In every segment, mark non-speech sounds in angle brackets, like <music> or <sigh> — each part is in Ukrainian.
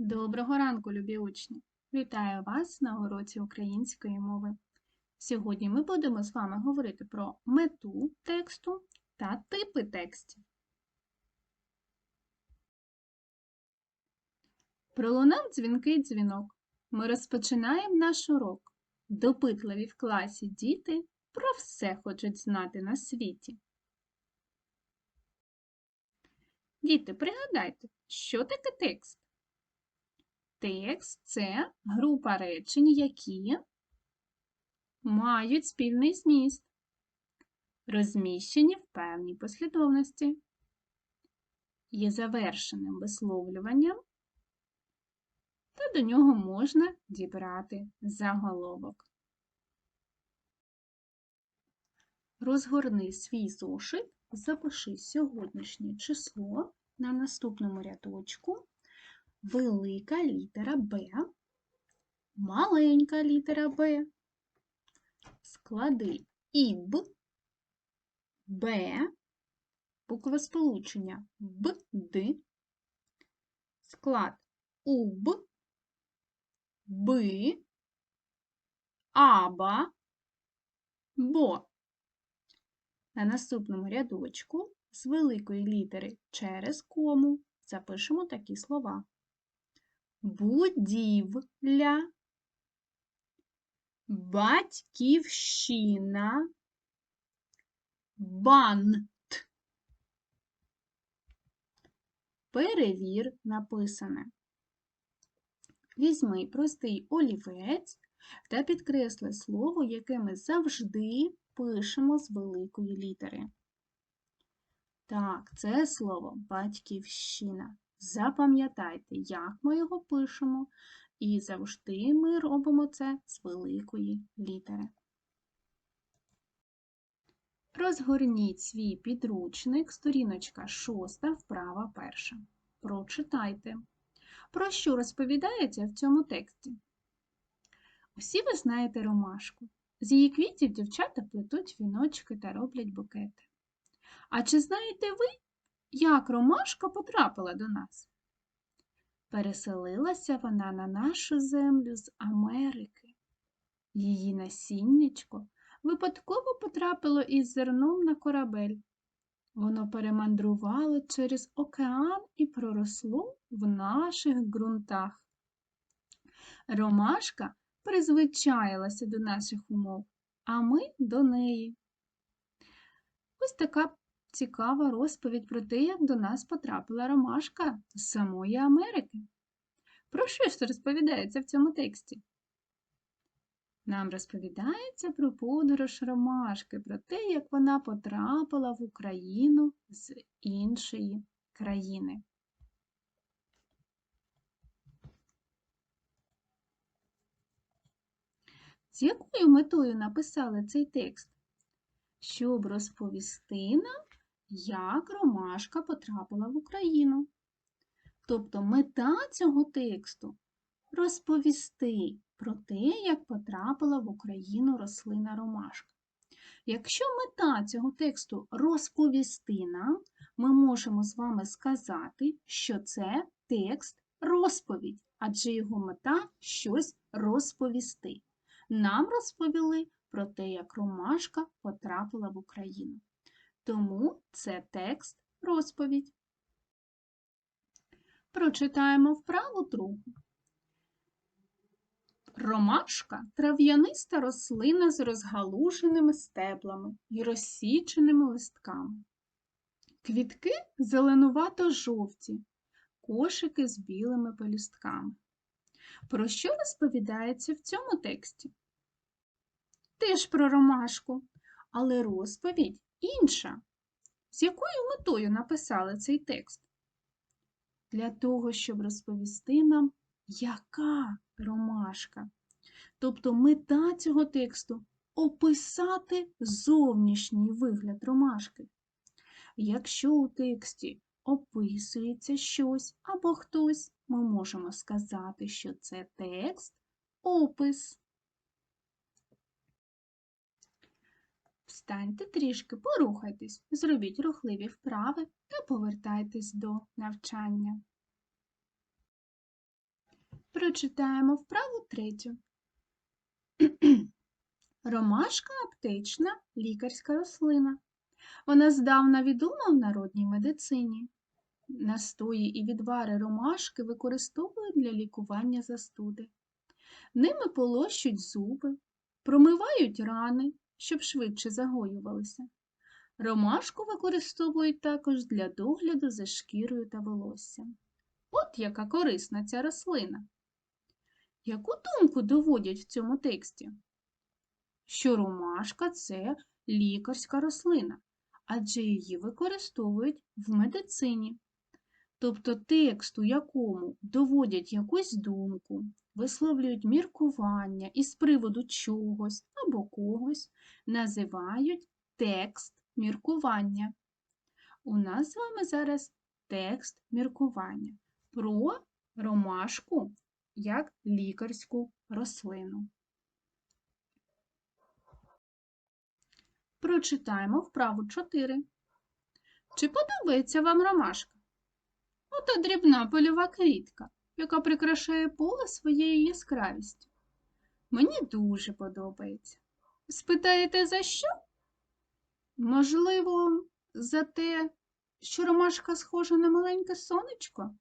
Доброго ранку, любі учні! Вітаю вас на уроці української мови. Сьогодні ми будемо з вами говорити про мету тексту та типи текстів. Пролунав дзвінкий дзвінок. Ми розпочинаємо наш урок. Допитливі в класі діти про все хочуть знати на світі. Діти, пригадайте, що таке текст? Текст це група речень, які мають спільний зміст, розміщені в певній послідовності, є завершеним висловлюванням, та до нього можна дібрати заголовок. Розгорни свій зошит, запиши сьогоднішнє число на наступному рядочку велика літера Б, маленька літера Б, склади ІБ, Б, буква сполучення. Б, Д, склад УБ, Б, Аба, Бо. На наступному рядочку з великої літери через кому запишемо такі слова будівля, батьківщина, бант. Перевір написане. Візьми простий олівець та підкресли слово, яке ми завжди пишемо з великої літери. Так, це слово батьківщина. Запам'ятайте, як ми його пишемо, і завжди ми робимо це з великої літери. Розгорніть свій підручник, сторіночка 6, вправа перша. Прочитайте. Про що розповідається в цьому тексті? Усі ви знаєте ромашку. З її квітів дівчата плетуть віночки та роблять букети. А чи знаєте ви, як ромашка потрапила до нас? Переселилася вона на нашу землю з Америки. Її насіннячко випадково потрапило із зерном на корабель. Воно перемандрувало через океан і проросло в наших ґрунтах. Ромашка призвичаїлася до наших умов, а ми до неї. Ось така цікава розповідь про те, як до нас потрапила ромашка з самої Америки. Про що ж розповідається в цьому тексті? Нам розповідається про подорож ромашки, про те, як вона потрапила в Україну з іншої країни. З якою метою написали цей текст? Щоб розповісти нам як ромашка потрапила в Україну. Тобто мета цього тексту розповісти про те, як потрапила в Україну рослина ромашка. Якщо мета цього тексту розповісти нам, ми можемо з вами сказати, що це текст розповідь, адже його мета щось розповісти. Нам розповіли про те, як ромашка потрапила в Україну. Тому це текст розповідь. Прочитаємо вправу другу. Ромашка трав'яниста рослина з розгалуженими стеблами і розсіченими листками. Квітки зеленувато-жовті, кошики з білими пелюстками. Про що розповідається в цьому тексті? Теж про ромашку, але розповідь інша. З якою метою написали цей текст? Для того, щоб розповісти нам, яка ромашка. Тобто мета цього тексту описати зовнішній вигляд ромашки. Якщо у тексті описується щось або хтось, ми можемо сказати, що це текст опис. Встаньте трішки, порухайтесь, зробіть рухливі вправи та повертайтесь до навчання. Прочитаємо вправу третю. <clears throat> Ромашка аптечна лікарська рослина. Вона здавна відома в народній медицині. Настої і відвари ромашки використовують для лікування застуди. Ними полощуть зуби, промивають рани, щоб швидше загоювалися. Ромашку використовують також для догляду за шкірою та волоссям. От яка корисна ця рослина. Яку думку доводять в цьому тексті? Що ромашка це лікарська рослина, адже її використовують в медицині. Тобто текст, у якому доводять якусь думку, висловлюють міркування із приводу чогось або когось, називають текст міркування. У нас з вами зараз текст міркування про ромашку як лікарську рослину. Прочитаємо вправу 4. Чи подобається вам ромашка? Ота дрібна польова квітка, яка прикрашає поле своєю яскравістю. Мені дуже подобається. Спитаєте, за що? Можливо, за те, що ромашка схожа на маленьке сонечко?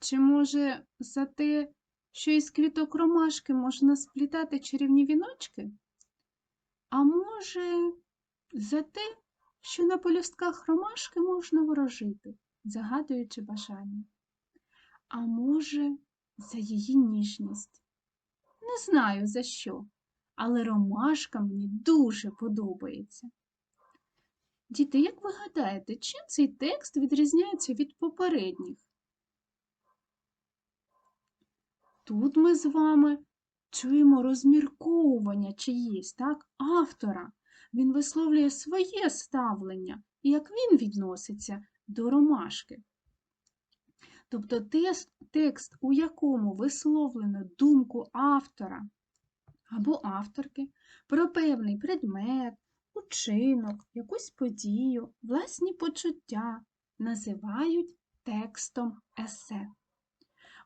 Чи, може, за те, що із квіток ромашки можна сплітати чарівні віночки? А може, за те, що на полюстках ромашки можна ворожити, загадуючи бажання? А може, за її ніжність? Не знаю за що, але ромашка мені дуже подобається. Діти, як ви гадаєте, чим цей текст відрізняється від попередніх? Тут ми з вами чуємо розмірковування чиїсь, так, автора. Він висловлює своє ставлення і як він відноситься до ромашки. Тобто текст, у якому висловлено думку автора або авторки про певний предмет, учинок, якусь подію, власні почуття називають текстом есе.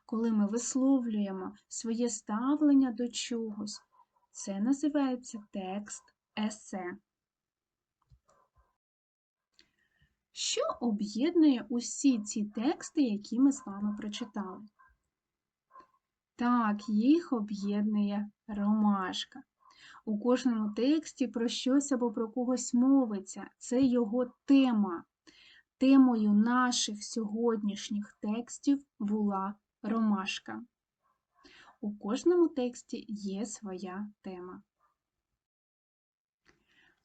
Коли ми висловлюємо своє ставлення до чогось, це називається текст есе. Що об'єднує усі ці тексти, які ми з вами прочитали? Так, їх об'єднує ромашка. У кожному тексті про щось або про когось мовиться. Це його тема. Темою наших сьогоднішніх текстів була ромашка. У кожному тексті є своя тема.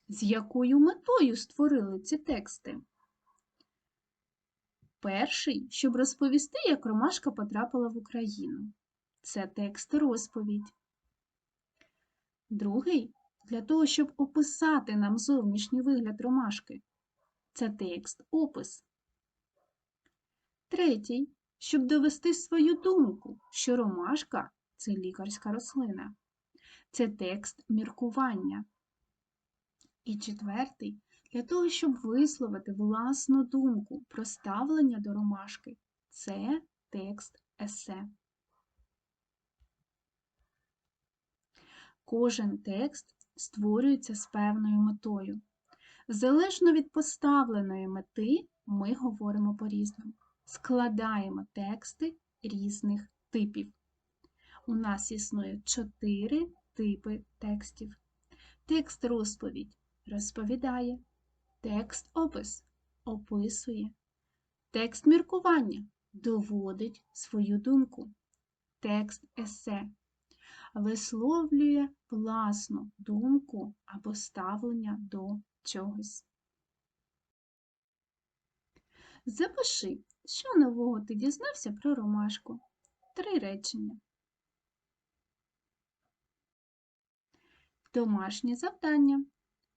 З якою метою створили ці тексти? Перший, щоб розповісти, як ромашка потрапила в Україну. Це текст розповідь. Другий для того, щоб описати нам зовнішній вигляд ромашки. Це текст опис. Третій, щоб довести свою думку, що ромашка це лікарська рослина. Це текст міркування. І четвертий для того, щоб висловити власну думку про ставлення до ромашки. Це текст есе. Кожен текст створюється з певною метою. Залежно від поставленої мети, ми говоримо по-різному. Складаємо тексти різних типів. У нас існує чотири типи текстів. Текст розповідь розповідає, текст опис описує, текст міркування доводить свою думку, текст есе висловлює власну думку або ставлення до чогось. Запиши, що нового ти дізнався про ромашку. Три речення. Домашнє завдання.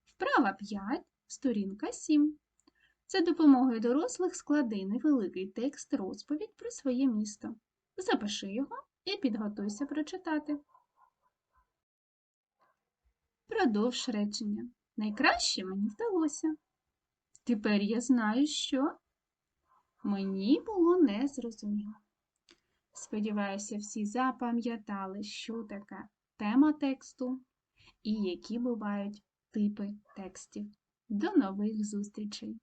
Вправа 5, сторінка 7. За допомогою дорослих склади невеликий текст розповідь про своє місто. Запиши його і підготуйся прочитати. Продовж речення. Найкраще мені вдалося. Тепер я знаю, що мені було незрозуміло. Сподіваюся, всі запам'ятали, що таке тема тексту і які бувають типи текстів. До нових зустрічей!